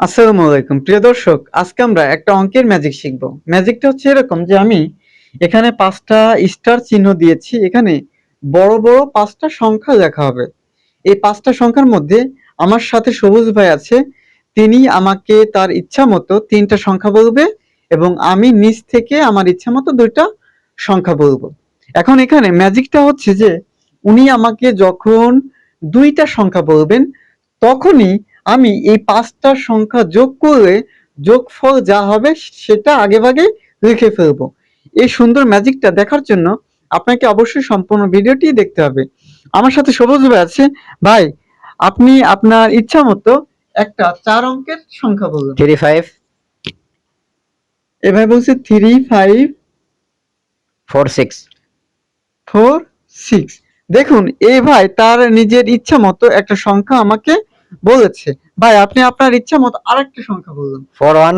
আসসালামু আলাইকুম। প্রিয় দর্শক, আজকে আমরা একটা অঙ্কের ম্যাজিক শিখব। ম্যাজিকটা হচ্ছে এরকম যে আমি এখানে পাঁচটা স্টার চিহ্ন দিয়েছি, এখানে বড় বড় পাঁচটা সংখ্যা লেখা হবে। এই পাঁচটা সংখ্যার মধ্যে আমার সাথে সবুজ ভাই আছে, তিনি আমাকে তার ইচ্ছা মতো তিনটা সংখ্যা বলবে এবং আমি নিচ থেকে আমার ইচ্ছা মতো দুইটা সংখ্যা বলব। এখন এখানে ম্যাজিকটা হচ্ছে যে উনি আমাকে যখন দুইটা সংখ্যা বলবেন, তখনই আমি এই পাঁচটা সংখ্যা যোগ করে যোগফল যা হবে সেটা আগেভাগে লিখে ফেলব। এই সুন্দর ম্যাজিকটা দেখার জন্য আপনাকে অবশ্যই সম্পূর্ণ ভিডিওটি দেখতে হবে। আমার সাথে সবুজ ভাই আছে। ভাই আপনি আপনার ইচ্ছা মতো একটা চার অঙ্কের সংখ্যা বলুন। থ্রি ফাইভ এ ভাই বলছে three five four six four six দেখুন এই ভাই তার নিজের ইচ্ছা মতো একটা সংখ্যা আমাকে বলেছে। ভাই আপনি আপনার ইচ্ছা মতো আরেকটা সংখ্যা বলুন। Four one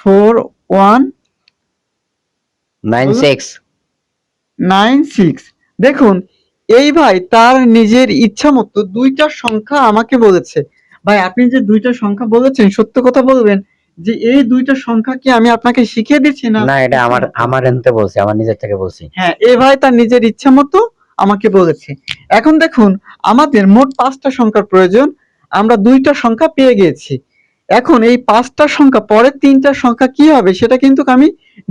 four one nine six nine six দেখুন এই ভাই তার নিজের ইচ্ছা মতো দুইটা সংখ্যা আমাকে বলেছে। ভাই আপনি যে দুইটা সংখ্যা বলেছেন সত্য কথা বলবেন যে এই দুইটা সংখ্যা কি আমি আপনাকে শিখিয়ে দিচ্ছি না? না এটা আমার আমার এনতে বলছি আমার নিজের থেকে বলছি। হ্যাঁ এ ভাই তার নিজের ইচ্ছা মতো আমাকে বলেছে। এখন দেখুন, আমাদের মোট পাঁচটা সংখ্যার প্রয়োজন, আমরা দুইটা সংখ্যা পেয়ে গিয়েছি এখন এই পাঁচটা সংখ্যা, পরের তিনটা সংখ্যা কি হবে সেটা কিন্তু আমি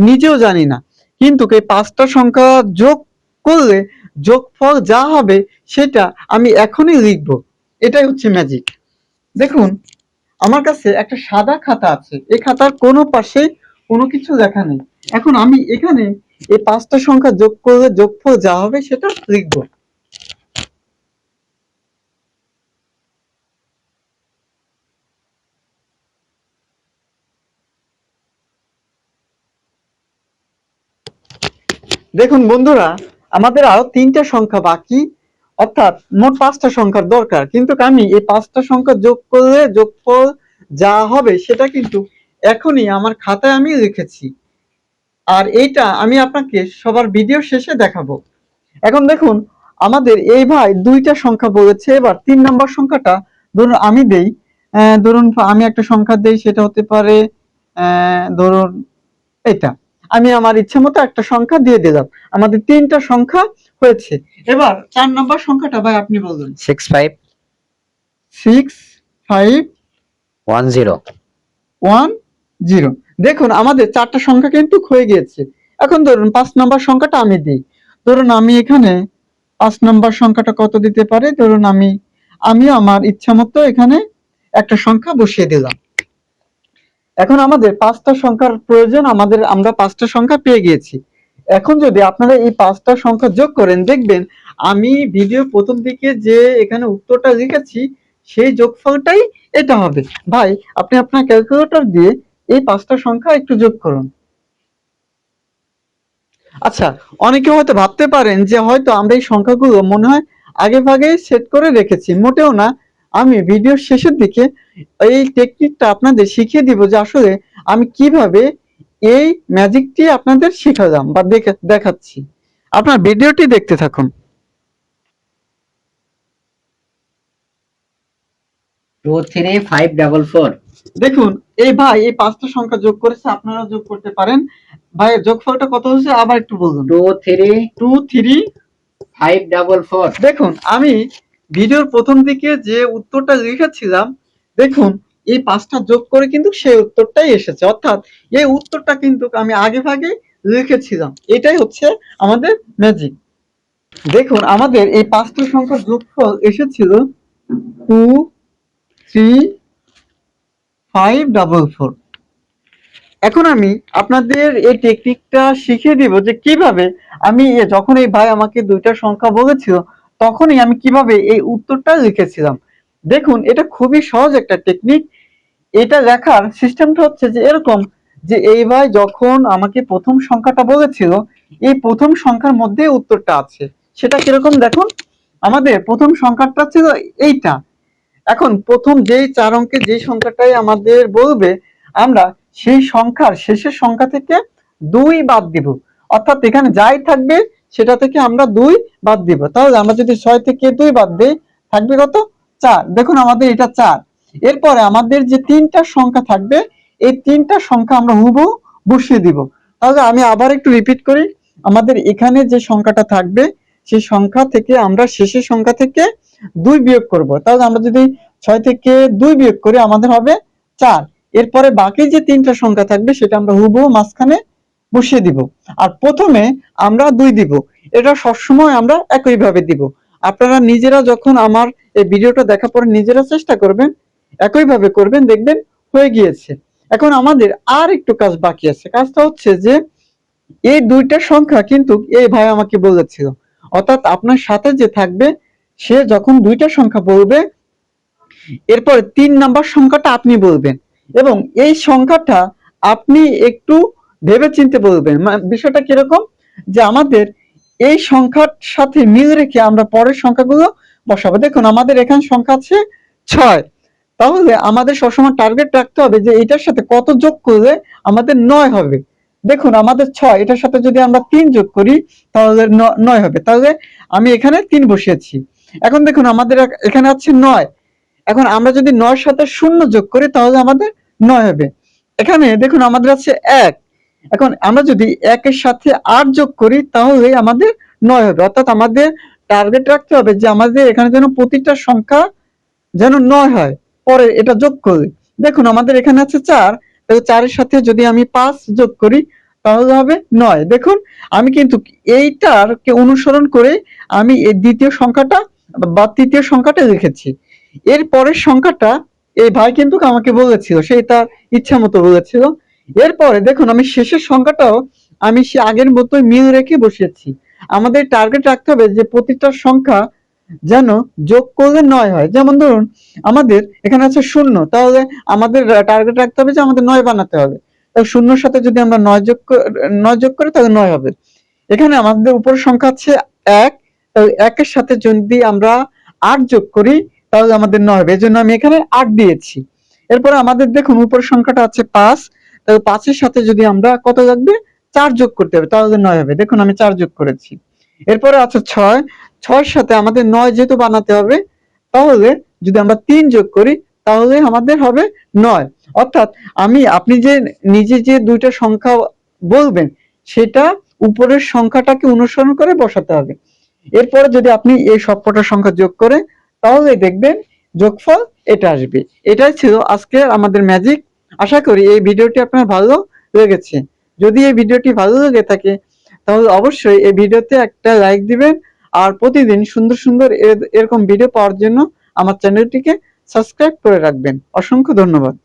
নিজেও জানি না। কিন্তু এই পাঁচটা সংখ্যা যোগ করলে, যোগফল যা হবে সেটা আমি এখনই লিখব। এটাই হচ্ছে ম্যাজিক দেখুন, আমার কাছে একটা সাদা খাতা আছে। এই খাতার কোনো পাশে কোনো কিছু লেখা নেই। এখন আমি এখানে এই পাঁচটা সংখ্যা যোগ করলে যোগফল যা হবে সেটা লিখব। দেখুন বন্ধুরা, আমাদের আরও তিনটা সংখ্যা বাকি, অর্থাৎ মোট পাঁচটা সংখ্যার দরকার। কিন্তু আমি এই পাঁচটা সংখ্যা যোগ করলে যোগফল যা হবে সেটা কিন্তু এখনই আমার খাতায় আমি লিখেছি। আর এইটা আমি আপনাকে সবার ভিডিও শেষে দেখাবো। এখন দেখুন আমাদের এই ভাই দুইটা সংখ্যা বলেছে এবার তিন নম্বর সংখ্যাটা ধরুন আমি দেই। ধরুন আমি একটা সংখ্যা দেই সেটা হতে পারে ধরুন এটা আমি আমার ইচ্ছে মতো একটা সংখ্যা দিয়ে দিলাম। আমাদের তিনটা সংখ্যা হয়েছে। এবার চার নম্বর সংখ্যাটা ভাই আপনি বলুন। Six five six five one zero one zero দেখুন, আমাদের চারটা সংখ্যা কিন্তু হয়ে গিয়েছে। এখন ধরুন, পাঁচ নম্বর সংখ্যাটা আমি দিই। ধরুন, আমি এখানে পাঁচ নম্বর সংখ্যাটা কত দিতে পারি? ধরুন, আমি আমি আমার ইচ্ছা মতো এখানে একটা সংখ্যা বসিয়ে দিলাম। এখন আমাদের পাঁচটা সংখ্যার প্রয়োজন, আমাদের, আমরা পাঁচটা সংখ্যা পেয়ে গিয়েছি। এখন যদি আপনারা এই পাঁচটা সংখ্যা যোগ করেন, দেখবেন আমি ভিডিও প্রথম দিকে যে এখানে উত্তরটা লিখেছি, সেই যোগফলটাই এটা হবে। ভাই, আপনি আপনার ক্যালকুলেটর দিয়ে এই পাঁচটা সংখ্যা একটু যোগ করুন। আচ্ছা অনেকে হয়তো ভাবতে পারেন যে হয়তো আমরা এই সংখ্যাগুলো মনে হয় আগে ভাগে সেট করে রেখেছি। মোটেও না। আমি ভিডিওর শেষের দিকে এই টেকনিকটা আপনাদের শিখিয়ে দিব যে আসলে আমি কীভাবে এই ম্যাজিকটি আপনাদের শেখালাম বা দেখাচ্ছি। আপনার ভিডিওটি দেখতে থাকুন। Two three five double four দেখুন এই ভাই এই পাঁচটা সংখ্যা যোগ করেছে আপনারা যোগ করতে পারেন। ভাই যোগফলটা কত হচ্ছে আবার একটু বলুন। Two three two three five double four দেখুন আমি ভিডিওর প্রথম দিকে যে উত্তরটা লিখেছিলাম দেখুন এই পাঁচটা যোগ করে কিন্তু সেই উত্তরটাই এসেছে। অর্থাৎ এই উত্তরটা কিন্তু আমি আগে ভাগে লিখেছিলাম। এটাই হচ্ছে আমাদের ম্যাজিক দেখুন আমাদের এই পাঁচটা সংখ্যার যোগফল এসেছিল two three five double four এখন আমি আপনাদের এই টেকনিকটা শিখিয়ে দিব যে কীভাবে আমি যখন এই ভাই আমাকে দুইটা সংখ্যা বলেছিল, তখনই আমি কীভাবে এই উত্তরটা লিখেছিলাম। দেখুন, এটা খুবই সহজ একটা টেকনিক এটা লেখার সিস্টেমটা হচ্ছে যে এরকম যে এই ভাই যখন আমাকে প্রথম সংখ্যাটা বলেছিল, এই প্রথম সংখ্যার মধ্যে উত্তরটা আছে। সেটা কীরকম দেখুন? আমাদের প্রথম সংখ্যাটা ছিল এইটা। এখন প্রথম যেই চার অঙ্কে যে সংখ্যাটাই আমাদের বলবে, আমরা সেই সংখ্যার শেষের সংখ্যা থেকে দুই বাদ দিব। অর্থাৎ এখানে যাই থাকবে, সেটা থেকে আমরা দুই বাদ দিব। তাহলে আমরা যদি ছয় থেকে দুই বাদ দিই, থাকবে কত? চার। দেখুন আমাদের এটা চার। এরপরে আমাদের যে তিনটা সংখ্যা থাকবে, এই তিনটা সংখ্যা আমরা হুবু বসিয়ে দিব। তাহলে আমি আবার একটু রিপিট করি। আমাদের এখানে যে সংখ্যাটা থাকবে সেই সংখ্যা থেকে আমরা শেষের সংখ্যা থেকে দুই বিয়োগ করব। তাহলে আমরা যদি ছয় থেকে দুই বিয়োগ করি, আমাদের হবে চার। এরপরে বাকি যে তিনটা সংখ্যা থাকবে, সেটা আমরা হুবহু মাঝখানে বসিয়ে দিব। আর প্রথমে আমরা দুই দিব। এটা সবসময় আমরা একইভাবে দিব। আপনারা নিজেরা যখন আমার এই ভিডিওটা দেখার পরে নিজেরা চেষ্টা করবেন, একইভাবে করবেন, দেখবেন হয়ে গিয়েছে। এখন আমাদের আর একটু কাজ বাকি আছে। কাজটা হচ্ছে যে, এই দুইটা সংখ্যা কিন্তু এই ভাই আমাকে বলেছিল অর্থাৎ আপনার সাথে যে থাকবে, সে যখন দুইটা সংখ্যা বলবে, এরপর তিন নাম্বার সংখ্যাটা আপনি বলবেন এবং এই সংখ্যাটা আপনি একটু ভেবে চিনতে বলবেন বিষয়টা কীরকম? যে আমাদের এই সংখ্যার সাথে মিল রেখে আমরা পরের সংখ্যাগুলো বসাবো। দেখুন, আমাদের এখানে সংখ্যা আছে ছয়। তাহলে আমাদের সবসময় টার্গেট রাখতে হবে যে এটার সাথে কত যোগ করলে আমাদের নয় হবে। দেখুন, আমাদের ছয়, এটার সাথে যদি আমরা তিন যোগ করি, তাহলে নয় হবে। তাহলে আমি এখানে তিন বসিয়েছি। এখন দেখুন, আমাদের এখানে আছে নয়। এখন আমরা যদি নয়ের সাথে শূন্য যোগ করি, তাহলে আমাদের নয় হবে। এখানে দেখুন, আমাদের আছে এক। এখন আমরা যদি একের সাথে আট যোগ করি, তাহলে আমাদের নয় হবে। অর্থাৎ আমাদের টার্গেট রাখতে হবে যে আমাদের এখানে যেন প্রতিটা সংখ্যা যেন নয় হয়, পরে এটা যোগ করি দেখুন, আমাদের এখানে আছে চার। তাহলে চারের সাথে যদি আমি পাঁচ যোগ করি, তাহলে হবে নয়। দেখুন, আমি কিন্তু এইটারকে অনুসরণ করে আমি এই দ্বিতীয় সংখ্যাটা বা তৃতীয় সংখ্যাটা লিখেছি। এর পরের সংখ্যাটা এই ভাই কিন্তু আমাকে বলেছিল সেই তার ইচ্ছা মতো বলেছিল। এরপরে দেখুন, আমি শেষের সংখ্যাটাও আমি সে আগের মতোই মিল রেখে বসিয়েছি। আমাদের টার্গেট রাখতে হবে যে প্রতিটা সংখ্যা যেন যোগ করলে নয় হয়। যেমন ধরুন, আমাদের এখানে আছে শূন্য, তাহলে আমাদের টার্গেট রাখতে হবে যে আমাদের নয় বানাতে হবে। তাহলে শূন্যর সাথে যদি আমরা নয় যোগ নয় যোগ করি তাহলে নয় হবে। এখানে আমাদের উপরের সংখ্যা আছে এক, তাহলে একের সাথে যদি আমরা আট যোগ করি, তাহলে আমাদের নয় হবে। এই জন্য আমি এখানে আট দিয়েছি। এরপর আমাদের দেখুন উপর সংখ্যাটা আছে পাঁচ, তাহলে পাঁচের সাথে যদি আমরা কত লাগবে চার যোগ করতে হবে, তাহলে নয় হবে। দেখুন, আমি চার যোগ করেছি। এরপরে আছে ছয়। ছয়ের সাথে আমাদের নয় যেহেতু বানাতে হবে, তাহলে যদি আমরা তিন যোগ করি, তাহলে আমাদের হবে নয়। অর্থাৎ আমি, আপনি যে নিজে যে দুইটা সংখ্যা বলবেন, সেটা উপরের সংখ্যাটাকে অনুসরণ করে বসাতে হবে। এরপরে যদি আপনি এই সবকটা সংখ্যা যোগ করে তাহলে দেখবেন যোগফল এটা আসবে। এটাই ছিল আজকে আমাদের ম্যাজিক আশা করি এই ভিডিওটি আপনার ভালো লেগেছে। যদি এই ভিডিওটি ভালো লেগে থাকে তাহলে অবশ্যই এই ভিডিওতে একটা লাইক দিবেন আর প্রতিদিন সুন্দর সুন্দর এর- এরকম ভিডিও পাওয়ার জন্য আমার চ্যানেলটিকে সাবস্ক্রাইব করে রাখবেন। অসংখ্য ধন্যবাদ।